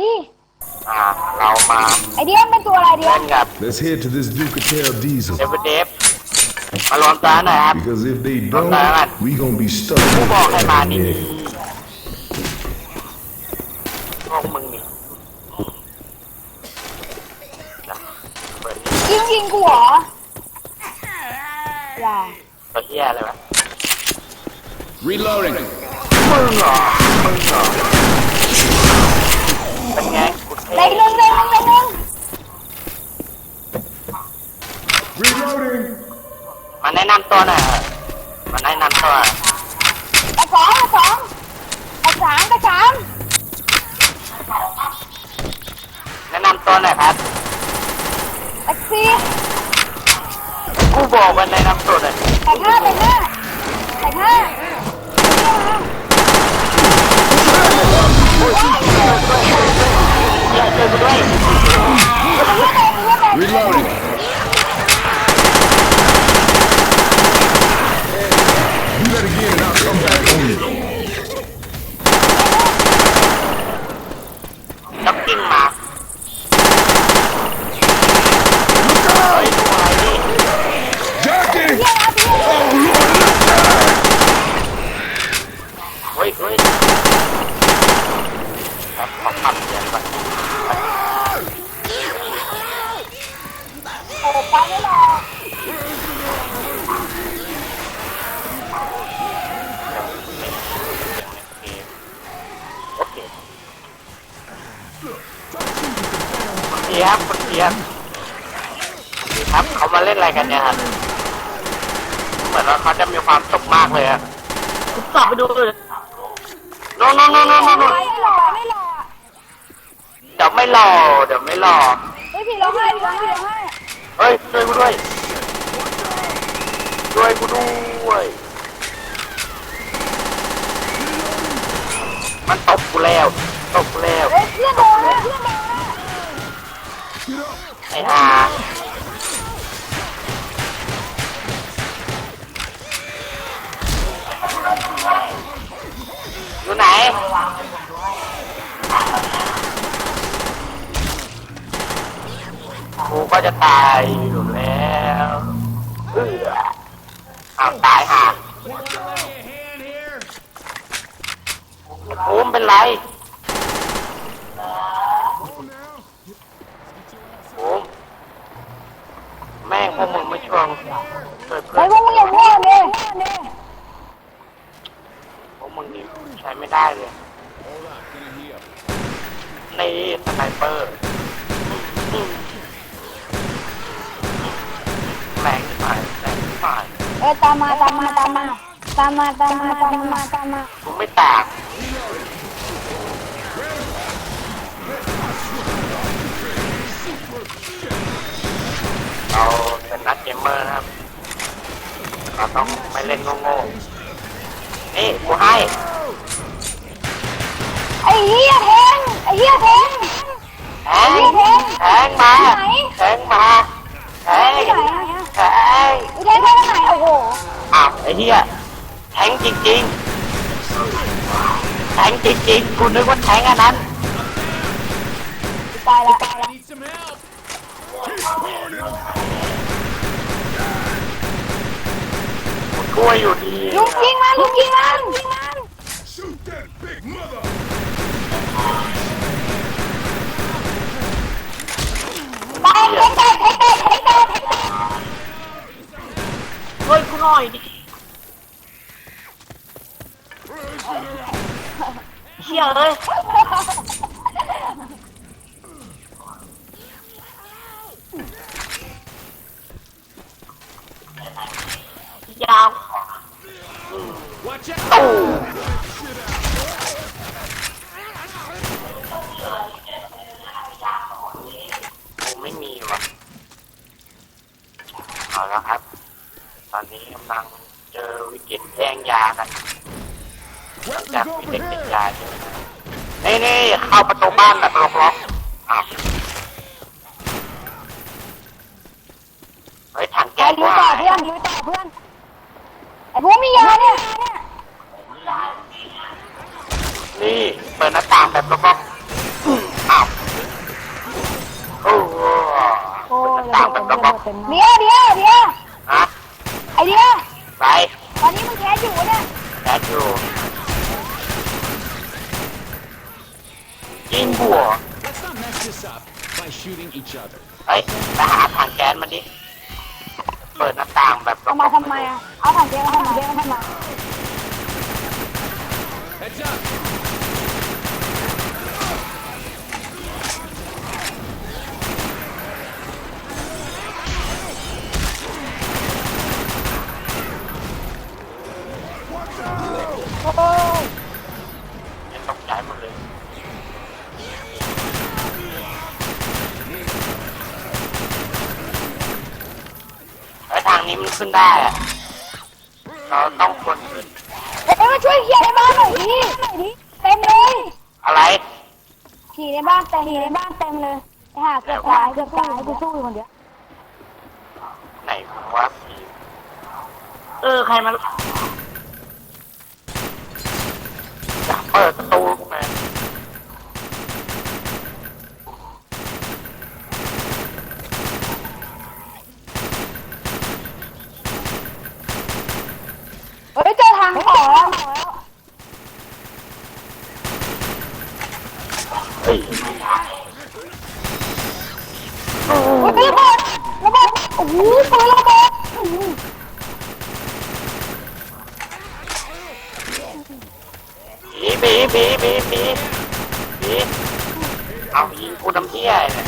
ดิอ่าเรามาไอเดียมเป็นตัวอะไรเดียเล่มนกับ Let's head to this Ducatel diesel. เดฟเดฟมารวมตัวหน่อยครับ Because if they Alright. don't, we gonna be stuck ผู้บอกให้มานี่ here. พวกมึงนี่นะเปิดนี่ยิงยิงกูเหรออย่าตัวเฮียอะไรวะ Reloading. มึงเหรอมึงเหรอเป็นไงกูเท่ เล็กหนึ่งเล็กหนึ่งเล็กหนึ่ง Reloading. มาแนะนำ ตัวหน่อยมาแนะนำตัวกระสองกระสองกระสามกระสามแนะนำตัวหน่อยครับแท็กซี่ผู้บอกว่าแนะนำตัวหน่อยแท็กห้าแท็กห้าแท็กห้าเฮียช่วยกูด้วย Reloading. Do that again and I'll come back on you. จ็อกกิ้งมาเฮ้ยตัวอะไรนี่ Jackie! เฮ้ยครับขอพับเสียงก่อนโอ้ไปไม่รอโอเคคุณเทียบคุณเทียบคุณครับเขามาเล่นอะไรกันเนี่ยครับเหมือนว่าเขาจะมีความสุขมากเลยอะกลับไปดูเลย โน่นโน่นโน่นโน่นโน่นไม่รอไม่รอเดี๋ยวไม่รอเดี๋ยวไม่รอเฮ้ยพี่ร้องไห้พี่ร้องไห้ร้องไห้เฮ้ยช่วยกูด้วยช่วยกูด้วยมันตบกูแล้วตบกูแล้ว เฮ้ยเพื่อนโดนนะเพื่อนโดนนะ ไอ้ห่าอยู่ไหน กูก็จะ ตายอยู่แล้วเออเอาตายห่าภูมิเป็นไรภูมิแม่งพวกมึงไม่ช่วงเปิดเผเฮ้ยยพวกมึงอย่ามั่วดิพวกมึงนี่ใช้ไม่ได้เลย นี่สไนเปอร์แรงที่ฝ่ายแรงที่ฝ่าย เอ้ยตามมาตามมาตามมาตามมาตามมาตามมาตามมากูไม่ต่างเราเป็นนักเกมเมอร์นะครับเราต้องไม่เล่นโง่ๆนี่กูให้ไอ้เหี้ยแทงไอ้เหี้ยแทง กูนึกว่าแทงอันนั้นตายละตายละกูช่วยอยู่ดีลุงยิงมันลุงยิงมันยิงมัน Shoot that big mother! ตายเทคเตะเทคเตะเทคเตะเทคเตะช่วยกูหน่อยดิ เชี่ยเลยยาวตู้ จับเด็กนชายนี่นี่เข้าประตูบ้านแบบล็อกล็อกเฮ้ยถังแก๊สยื้ต่อเพื่อนยื้ต่อเพื่อนไอ้พวกมียาเนี่ย นี่เปิดหน้าต่างแบบล็อกล็อกอ้าวโอ้โหโอ้ยเราเป็นเราเป็นเดียวเดียวเดียวะไอเดียวไปตอนนี้มึงแค่อยู่เนี่ยแค่อยู่ ยิงหัว Let's not mess this up by shooting each other. เฮ้ยไปหาถังแก๊สมาดิ เปิดหน้าต่างแบบเอามาทำไมอะ เอาถังเจ๊มาทำไมเจ๊มาทำไม Heads up! โอ้ย เนี่ยตกใจหมดเลย ไอ้ทางนี้มันขึ้นได้อะเราต้องควรขึ้นเอ้ยมาช่วยเคลียร์ในบ้านหน่อยดิหน่อยดิเต็มเลยอะไรขี่ในบ้านเต็มขี่ในบ้านเต็มเลยไปหาเกือบตายเกือบตายกูสู้อยู่คนเดียวไหนวะผีเออใครมันอยากเปิดประตูมา เฮ้ยเจอทางขอแล้วเฮ้ยเฮ้ยระเบิดระเบิดโอ้โหปืนระเบิดโอ้โหผีผีผีผีผีผีเอายิงกูน้ำเที่ยเนี่ย